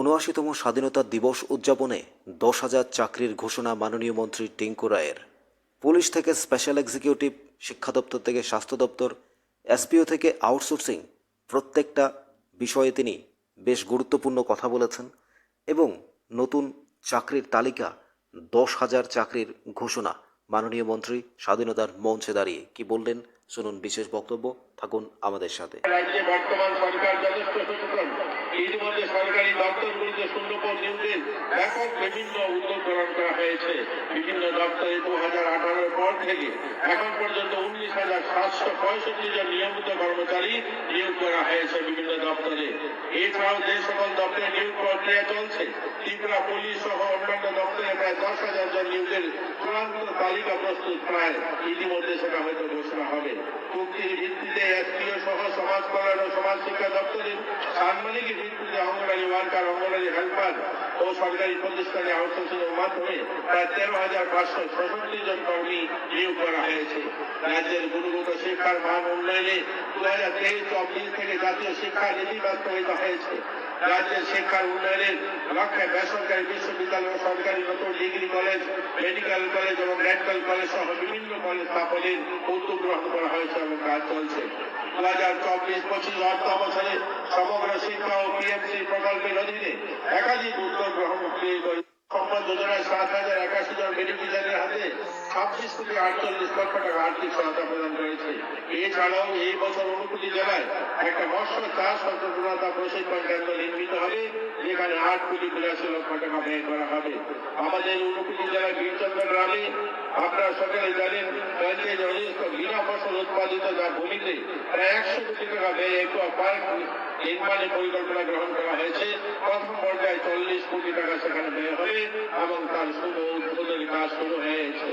উনআশিতম স্বাধীনতা দিবস উদযাপনে দশ হাজার চাকরির ঘোষণা মাননীয় মন্ত্রী টিঙ্কু রায়ের। পুলিশ থেকে স্পেশাল এক্সিকিউটিভ শিক্ষা দপ্তর থেকে স্বাস্থ্য দপ্তর এসপিও থেকে আউটসোর্সিং প্রত্যেকটা বিষয়ে তিনি বেশ গুরুত্বপূর্ণ কথা বলেছেন এবং নতুন চাকরির তালিকা দশ হাজার চাকরির ঘোষণা মাননীয় মন্ত্রী স্বাধীনতার মঞ্চে দাঁড়িয়ে। কি বললেন? শুনুন বিশেষ বক্তব্য থাকুন আমাদের সাথে। রাজ্যে বর্তমান সরকার যথেষ্ট সচেতন ইতিমধ্যে সরকারি শূন্যপদ নিয়োগের ব্যাপক বিভিন্ন উদ্যোগ গ্রহণ করা হয়েছে। বিভিন্ন দপ্তরে দু হাজার পর থেকে এখন পর্যন্ত উনিশ হাজার সাতশো পঁয়ষট্টি জন নিয়মিত কর্মচারী নিয়োগ করা হয়েছে বিভিন্ন দপ্তরে। এছাড়াও যে সকল দপ্তরে নিয়োগ প্রক্রিয়া চলছে, ত্রিপুরা পুলিশ সহ অন্যান্য দপ্তরে প্রায় দশ হাজার জন নিয়োগের চূড়ান্ত তালিকা প্রস্তুত। প্রায় ইতিমধ্যে সেটা হয়তো ঘোষণা হবে। চুক্তির ভিত্তিতে এসপিও সহ সমাজ কল্যাণ ও সমাজ শিক্ষা দপ্তরের সাংবাদিক ভিত্তিতে অঙ্গনারী ওয়ার্কার অঙ্গনারী হেল্পার ও সরকারি প্রতিষ্ঠানে আউটসোর্সিং এর মাধ্যমে প্রায় তেরো হাজার পাঁচশো ছষট্টি জন কর্মী নিয়োগ করা হয়েছে। রাজ্যের গুণগত শিক্ষার মান উন্নয়নে দু হাজার তেইশ চব্বিশ থেকে জাতীয় শিক্ষা নীতি বাস্তবায়িত হয়েছে। রাজ্যের শিক্ষার উন্নয়নের লক্ষ্যে বেসরকারি বিশ্ববিদ্যালয় ও সরকারি নতুন ডিগ্রি কলেজ, মেডিকেল কলেজ এবং মেডিকেল কলেজ সহ বিভিন্ন কলেজ স্থাপনের উদ্যোগ গ্রহণ করা হয়েছে। এবং কাজ চলছে। দু হাজার চব্বিশ, পঁচিশ অর্থ বছরে সমগ্র শিক্ষা ও পিএমসি প্রকল্পের অধীনে একাধিক উদ্যোগ গ্রহণ যোজনায় সাত হাজার আমাদের অনুকূলী জেলায় বীরচন্দ্র গ্রামে আপনারা সকলে জানেন অধীনস্থ বিনা ফসল উৎপাদিত যা ভূমিতে একশো কোটি টাকা ব্যয় পার্ক নির্মাণের পরিকল্পনা গ্রহণ করা হয়েছে। প্রথম পর্যায়ে চল্লিশ কোটি টাকা সেখানে ব্যয় হবে এবং তার শুভ উদ্বোধনের কাজ শুরু হয়েছে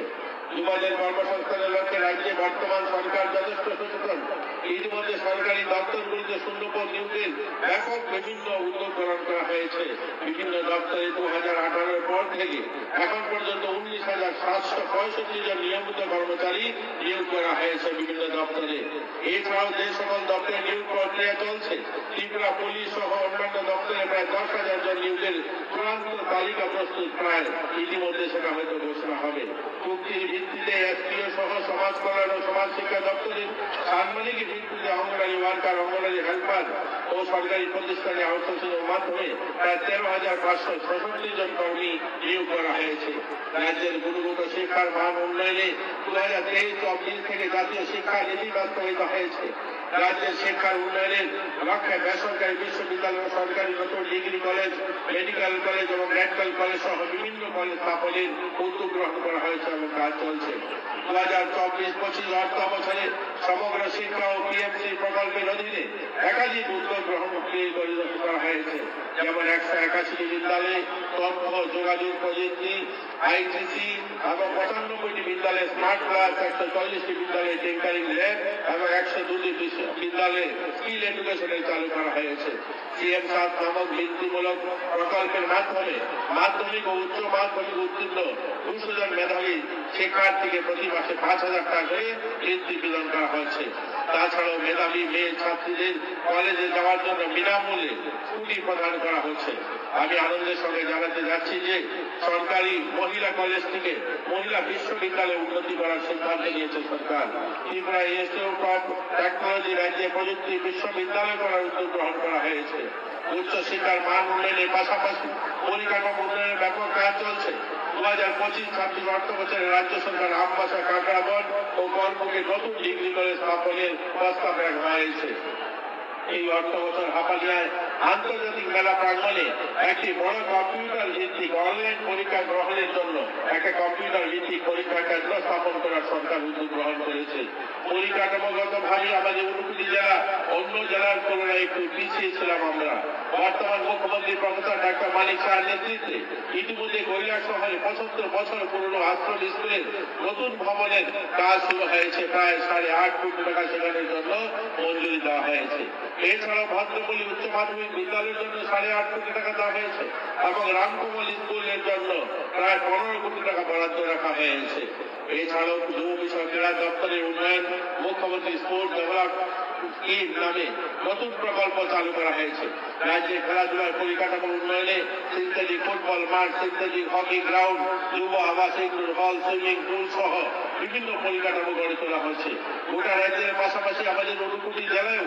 যুবদের কর্মসংস্থানের লক্ষ্যে রাজ্যে বর্তমান সরকার যথেষ্ট সচেতন। ইতিমধ্যে সরকারি দপ্তরগুলিতে শূন্যপদ নিয়োগের ব্যাপক বিভিন্ন উদ্যোগ গ্রহণ করা হয়েছে। বিভিন্ন দপ্তরে দু হাজার আঠারোর পর থেকে এখন পর্যন্ত উনিশ হাজার সাতশো পঁয়ষট্টি জন নিয়মিত কর্মচারী নিয়োগ করা হয়েছে বিভিন্ন দপ্তরে। এছাড়াও যে সকল দপ্তরে নিয়োগ প্রক্রিয়া চলছে, ত্রিপুরা পুলিশ সহ অন্যান্য দপ্তরে প্রায় দশ হাজার জন নিয়োগের চূড়ান্ত তালিকা প্রস্তুত। প্রায় ইতিমধ্যে সেটা হয়তো ঘোষণা হবে। চুক্তির ভিত্তিতে এসপিও সহ সমাজ কল্যাণ ও সমাজ শিক্ষা দপ্তরের সাংবাদিক অঙ্গনারী ওয়ার্কার অঙ্গনারী হেল্পার ও সরকারি প্রতিষ্ঠানে আউটসোর্সিং এর মাধ্যমে প্রায় তেরো হাজার পাঁচশো ছষট্টি জন কর্মী নিয়োগ করা হয়েছে। রাজ্যের গুণগত শিক্ষার মান উন্নয়নে দু হাজার তেইশ থেকে জাতীয় শিক্ষা নীতি বাস্তবায়িত হয়েছে। রাজ্যের শিক্ষার উন্নয়নের লক্ষ্যে বেসরকারি বিশ্ববিদ্যালয় সরকারি নতুন ডিগ্রি কলেজ, মেডিকেল কলেজ এবং মেডিকেল কলেজ সহ বিভিন্ন কলেজ স্থাপনের উদ্যোগ গ্রহণ করা হয়েছে এবং কাজ চলছে। দু হাজার চব্বিশ পঁচিশ অর্থ বছরে সমগ্র শিক্ষা ও পিএমসি প্রকল্পের অধীনে একাধিক উদ্যোগ গ্রহণ করা হয়েছে। যেমন একশো একাশিটি বিদ্যালয়ে তথ্য যোগাযোগ প্রযুক্তি আইটিসি এবং পঁচানব্বইটি বিদ্যালয়ে স্মার্ট ক্লাস, একশো চল্লিশটি বিদ্যালয়ে টিঙ্কারিং ল্যাব এবং একশো দুটি বিদ্যালয়ে স্কিল এডুকেশনের চালু করা হয়েছে। সিএম সাত নামক বৃত্তিমূলক প্রকল্পের মাধ্যমে মাধ্যমিক ও উচ্চ মাধ্যমিক উত্তীর্ণ দুশো জন মেধাবী শিক্ষার্থীকে প্রতি মাসে পাঁচ হাজার টাকা করে বৃত্তি প্রদান করা হয়েছে। তাছাড়াও মেধাবী মেয়ে ছাত্রীদের কলেজে যাওয়ার জন্য বিনামূল্যে স্কুটি প্রদান করা হচ্ছে আমি আনন্দের সঙ্গে জানাতে যাচ্ছি যে সরকারি মহিলা কলেজ থেকে মহিলা বিশ্ববিদ্যালয়ে উন্নতি করার সিদ্ধান্ত নিয়েছে সরকার। ত্রিপুরা ইনস্টিটিউট অফ টেকনোলজি রাজ্যে প্রযুক্তি বিশ্ববিদ্যালয় করার উদ্যোগ গ্রহণ করা হয়েছে। উচ্চ শিক্ষার মান উন্নয়নের পাশাপাশি পরিকাঠামো উন্নয়নের ব্যাপক কাজ চলছে। দু হাজার পঁচিশ ছাব্বিশ অর্থ বছরে রাজ্য সরকার আমবাসা কাকড়াবন ও গল্পকে নতুন ডিগ্রি কলেজ স্থাপনের প্রস্তাব রাখা হয়েছে। এই অর্থ বছর হাপালিয়ায় আন্তর্জাতিক মেলা প্রাঙ্গণে একটি বড় কম্পিউটার ভিত্তিক অনলাইন পরীক্ষা গ্রহণের জন্য একটা কম্পিউটার ভিত্তিক পরীক্ষা কেন্দ্র স্থাপন করার সরকার উদ্যোগ গ্রহণ করেছে। পরিকাঠামোগত ভাবে আমাদের উনকুটি জেলা, অন্য একটু পিছিয়ে ছিলাম আমরা। বর্তমান মুখ্যমন্ত্রী প্রফেসর ডাক্তার মানিক শাহের নেতৃত্বে ইতিমধ্যে কৈলাস শহরে পঁচাত্তর বছর পুরনো আশ্রম স্কুলের নতুন ভবনের কাজ শুরু হয়েছে। প্রায় সাড়ে আট কোটি টাকা সেখানের জন্য মঞ্জুরি দেওয়া হয়েছে। এছাড়াও ভদ্রপল্লী উচ্চ মাধ্যমিক বিদ্যালয়ের জন্য সাড়ে আট কোটি টাকা দেওয়া হয়েছে এবং রামকুমল স্কুলের জন্য প্রায় পনেরো কোটি টাকা বরাদ্দ রাখা হয়েছে। এছাড়াও যুব বিষয় ক্রীড়া দপ্তরের উন্নয়ন, মুখ্যমন্ত্রী স্পোর্টস ডেভেলপ স্কিম নামে নতুন প্রকল্প চালু করা হয়েছে। রাজ্যে খেলাধুলার পরিকাঠামো উন্নয়নে সিনথেটিক ফুটবল মাঠ সিনথেটিক হকি গ্রাউন্ড যুব আবাসিক হল সুইমিং পুল সহ বিভিন্ন পরিকাঠামো গড়ে তোলা হয়েছে। গোটা রাজ্যের পাশাপাশি আমাদের ঊনকোটি জেলায়ও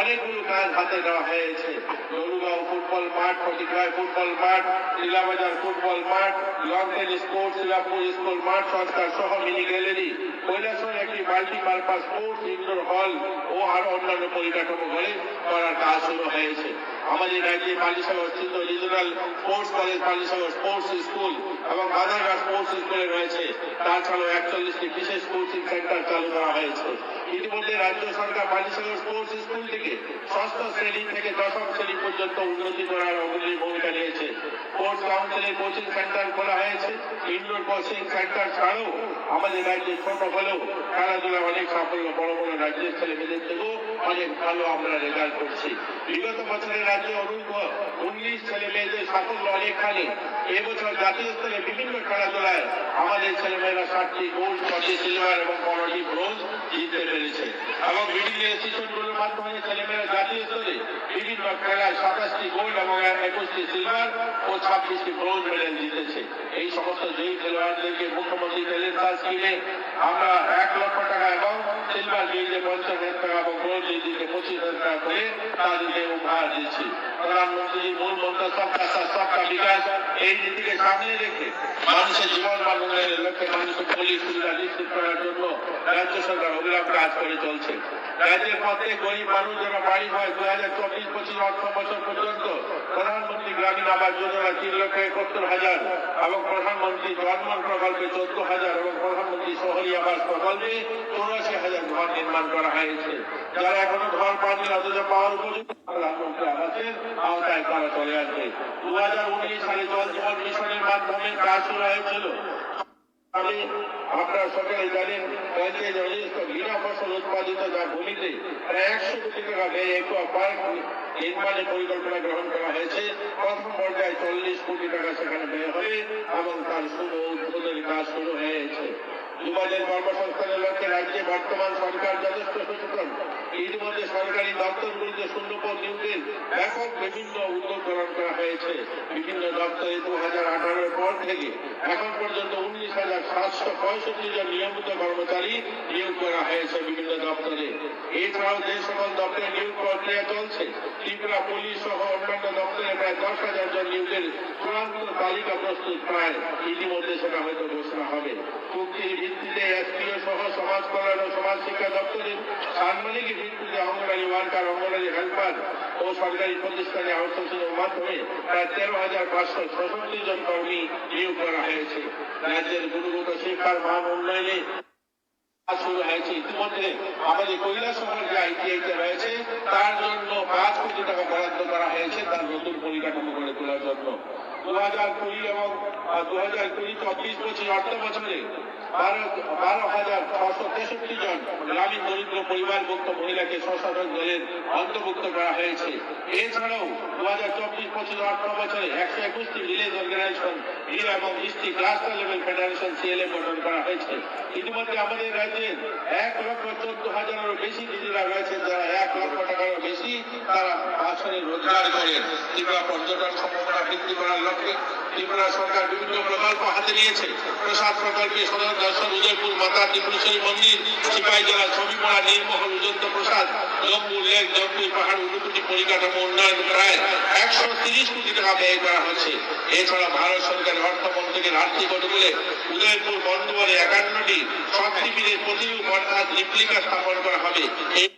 অনেকগুলো কাজ হাতে নেওয়া হয়েছে। দলুগাঁও ফুটবল মাঠ ফটিকায় ফুটবল মাঠ টিলাবাজার ফুটবল মাঠ long tennis court Shilapur school মাঠ, সংস্কার সহ মিনি গ্যালারি কৈলাসর একটি মাল্টিপারপাস স্পোর্টস ইনডোর হল ও আরও অন্যান্য পরিকাঠামো গড়ে করার কাজ শুরু হয়েছে। আমাদের রাজ্যে পালিশাগর স্থিত regional sports college Palishagar sports school এবং বাজারঘাট স্পোর্টস স্কুলে রয়েছে। তাছাড়াও একচল্লিশটি বিশেষ কোচিং সেন্টার চালু করা হয়েছে। ইতিমধ্যে রাজ্য সরকার পালিশাগর স্পোর্টস স্কুল থেকে ষষ্ঠ শ্রেণি থেকে দশম শ্রেণি পর্যন্ত উন্নতি করার অগ্রণী ভূমিকা নিয়েছে। স্পোর্টস কাউন্সিলের কোচিং সেন্টার খোলা হয়েছে। ইনডোর কোচিং সেন্টার ছাড়াও আমাদের রাজ্যে ছোট হলেও খেলাধুলা অনেক সাফল্য বড় বড় রাজ্যের ছেলে মেয়েদের থেকেও অনেক ভালো আমরা রেজাল্ট করছি। বিগত বছরের রাজ্যে অনূর্ধ্ব উনিশ ছেলে মেয়েদের সাফল্য অনেকখানি। এবছর জাতীয় স্তরে বিভিন্ন খেলাধুলায় আমাদের ছেলেমেয়েরা ষাটটি গোল্ড ছটি সিলভার এবং পনেরোটি ব্রোঞ্জ জিততে পেরেছে এবং বিভিন্ন ইনস্টিটিউটগুলোর মাধ্যমে ছেলেমেয়েরা জাতীয় স্তরে বিভিন্ন খেলায় সাতাশটি গোল্ড এবং একুশটি সিলভার ও ছাব্বিশটি ব্রোঞ্জ মেডেল জিতেছে। এই সমস্ত জয়ী খেলোয়াড়দেরকে মুখ্যমন্ত্রী ট্যালেন্ট সার্চ স্কিমে আমরা এক লক্ষ টাকা এবং সিলভার জয়ীতে পঞ্চাশ হাজার টাকা এবং ব্রোঞ্জ জয়ীতে পঁচিশ হাজার টাকা করে তাদেরকে উপহার দিচ্ছি प्रधानमंत्री মূল মন্ত্র সবকা সাথ সবকা বিকাশ এই নীতিকে সামনে রেখে মানুষের জীবন মান উন্নয়নের লক্ষ্যে মানুষের পল্লী সুবিধা নিশ্চিত করার জন্য রাজ্য সরকার অবিরাম কাজ করে চলছে। রাজ্যের প্রত্যেক গরিব মানুষ যেন বাড়ি হয় দু হাজার চব্বিশ পঁচিশ অর্থ বছর পর্যন্ত প্রধানমন্ত্রী গ্রামীণ আবাস যোজনা তিন লক্ষ একাত্তর হাজার এবং প্রধানমন্ত্রী জন্মন প্রকল্পে চোদ্দ হাজার এবং প্রধানমন্ত্রী শহরী আবাস প্রকল্পে চৌরাশি হাজার ঘর নির্মাণ করা হয়েছে। যারা এখনও ঘর পাননি, অথচ পাওয়ার উপযুক্ত প্রধানমন্ত্রী আবাসের আওতায় তারা চলে আসবে। দু হাজার উনিশ সালে জল জীবন মিশনের মাধ্যমে কাজ শুরু হয়েছিল। আপনারা সকলে জানেন ফসল উৎপাদিত যা ভূমিতে প্রায় একশো কোটি টাকা ব্যয় পার্ক নির্মাণের পরিকল্পনা গ্রহণ করা হয়েছে। প্রথম পর্যায়ে চল্লিশ কোটি টাকা সেখানে ব্যয় হবে এবং তার শুরু উদ্বোধনের কাজ শুরু হয়েছে। যুবদের কর্মসংস্থানের লক্ষ্যে রাজ্যে বর্তমান সরকার যথেষ্ট শূন্যপদ নিয়োগের ব্যাপক বিভিন্ন উদ্যোগ গ্রহণ করা হয়েছে। বিভিন্ন দপ্তরে দু হাজার আঠারোর পর থেকে এখন পর্যন্ত উনিশ হাজার সাতশো পঁয়ষট্টি জন নিয়মিত কর্মচারী নিয়োগ করা হয়েছে বিভিন্ন দপ্তরে। এছাড়াও যে সকল দপ্তরে নিয়োগ প্রক্রিয়া চলছে, ত্রিপুরা পুলিশ সহ অন্যান্য দপ্তরে প্রায় দশ হাজার জন নিয়োগের চূড়ান্ত তালিকা প্রস্তুত প্রায় ইতিমধ্যে সেটা হয়তো ঘোষণা হবে। চুক্তির ভিত্তিতে এসপিও সহ সমাজ কল্যাণ ও সমাজ শিক্ষা দপ্তরের সাংবাদিক ভিত্তিতে অঙ্গনারী ওয়ার্কার অঙ্গনারী হেল্পার ও সরকারি প্রতিষ্ঠানে আউটসোর্সিং এর মাধ্যমে প্রায় তেরো হাজার পাঁচশো ছষট্টি জন কর্মী নিয়োগ করা হয়েছে। রাজ্যের গুণগত শিক্ষার মান উন্নয়নে শুরু হয়েছে। ইতিমধ্যে আমাদের কৈলাস যে আইটিআইতে রয়েছে, তার জন্য পাঁচ কোটি টাকা বরাদ্দ করা হয়েছে তার নতুন পরিকাঠামো গড়ে তোলার জন্য। দু হাজার কুড়ি এবং দু হাজার কুড়ি চব্বিশ পঁচিশ অর্থ বছরে বারো বারো হাজার ছশো তেষট্টি জন গ্রামীণ দরিদ্র পরিবারভুক্ত মহিলাকে স্বশাসন দলের অন্তর্ভুক্ত করা হয়েছে। এছাড়াও দু হাজার চব্বিশ পঁচিশ অর্থ বছরে একশো একুশটি ভিলেজ অর্গানাইজেশন ভিল এবং district cluster level federation CLA গঠন করা হয়েছে। ইতিমধ্যে আমাদের রাজ্যে এক লক্ষ চোদ্দ হাজারেরও বেশি দিদিরা রয়েছেন যারা এক লক্ষ টাকারও বেশি তারা আসলে রোজগার করেন। ত্রিপুরা পর্যটন সম্ভাবনা বৃদ্ধি করার লক্ষ্যে ত্রিপুরা সরকার বিভিন্ন প্রকল্প হাতে নিয়েছে। প্রসাদ প্রকল্পে সদর দর্শন, উদয়পুর, মাতা ত্রিপুরেশ্বরী মন্দির, সিপাহী জেলা ছবিপাড়া নীলমহল উজন্ত প্রসাদ জম্বুর লেক জম্বুই পাহাড় উন্নতি পরিকাঠামো উন্নয়ন প্রায় একশো তিরিশ কোটি টাকা ব্যয় করা হচ্ছে। এছাড়া ভারত সরকারের অর্থমন্ত্রকের আর্থিক অনুকূলে উদয়পুর বন্দরে একান্নটি শক্তিপীঠের প্রতিরূপ অর্থাৎ রিপ্লিকা স্থাপন করা হবে। এই